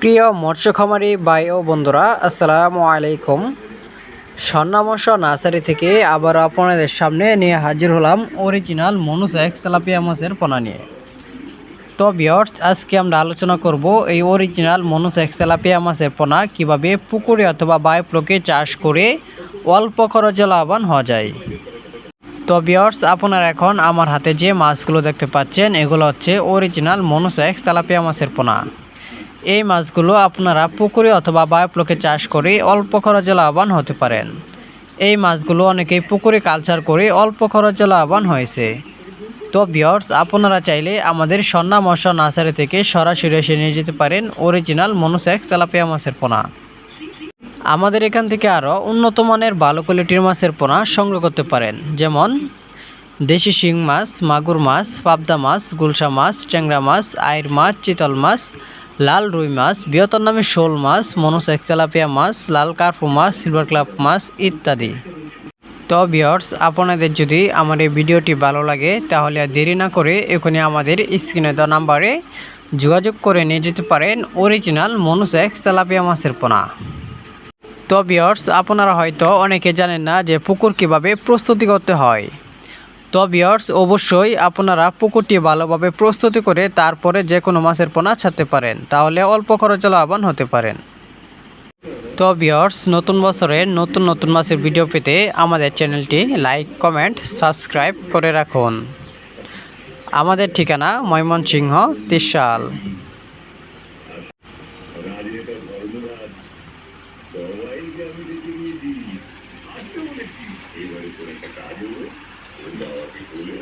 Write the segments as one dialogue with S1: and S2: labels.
S1: প্রিয় মৎস্য খামারি ভাই ও বন্ধুরা, আসসালামু আলাইকুম। স্বর্ণামর্ষ নার্সারি থেকে আবার আপনাদের সামনে নিয়ে হাজির হলাম অরিজিনাল মনুসেক্স তেলাপিয়া মাছের পোনা নিয়ে। তো বিয়ার্স আজকে আমরা আলোচনা করব এই অরিজিনাল মনুসেক্স তেলাপিয়া মাছের পোনা কীভাবে পুকুরে অথবা বায়োপ্লোকে চাষ করে অল্প খরচে লাভবান হওয়া যায়। তো বিয়ার্স আপনারা এখন আমার হাতে যে মাছগুলো দেখতে পাচ্ছেন, এগুলো হচ্ছে অরিজিনাল মনোসেক্স তেলাপিয়া মাছের পোনা। এই মাছগুলো আপনারা পুকুরে অথবা বায়োপ্লোকে চাষ করে অল্প খরচে লাভবান হতে পারেন। এই মাছগুলো অনেকেই পুকুরে কালচার করে অল্প খরচে লাভবান হয়েছে। তো বিয়ার্স আপনারা চাইলে আমাদের সন্না মশা নার্সারি থেকে সরাসরি এসে নিয়ে যেতে পারেন অরিজিনাল মনোসেক্স তেলাপিয়া মাছের পোনা। আমাদের এখান থেকে আরও উন্নত মানের ভালো কোয়ালিটির মাছের পোনা সংগ্রহ করতে পারেন। যেমন দেশি শিং মাছ, মাগুর মাছ, পাবদা মাছ, গুলশা মাছ ট্যাংরা মাছ আইর মাছ, চিতল মাছ লাল রুই মাছ, বৃহত্তর নামে শোল মাছ মনোসেক্স তেলাপিয়া মাছ, লাল কার্পু মাছ, সিলভার ক্লাব মাছ ইত্যাদি। তো বিয়ার্স আপনাদের যদি আমার এই ভিডিওটি ভালো লাগে, তাহলে আর দেরি না করে এখানে আমাদের স্ক্রিনে দেওয়া নাম্বারে যোগাযোগ করে নিয়ে যেতে পারেন অরিজিনাল মনোসেক্স তেলাপিয়া মাছের পোনা। তো বিয়ার্স আপনারা হয়তো অনেকে জানেন না যে পুকুর কীভাবে প্রস্তুতি করতে হয়। তো ভিওর্স অবশ্যই আপনারা পুকুরটি ভালোভাবে প্রস্তুতি করে তারপরে যে কোনো মাছের পোনা ছাড়তে পারেন। তাহলে অল্প খরচে লাভবান হতে পারেন। তো ভিওর্স নতুন বছরে নতুন নতুন মাছের ভিডিও পেতে আমাদের চ্যানেলটি লাইক, কমেন্ট, সাবস্ক্রাইব করে রাখুন। আমাদের ঠিকানা ময়মনসিংহ ত্রিশাল আমি ওই বাবাকে বলে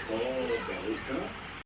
S1: সব ব্যবস্থা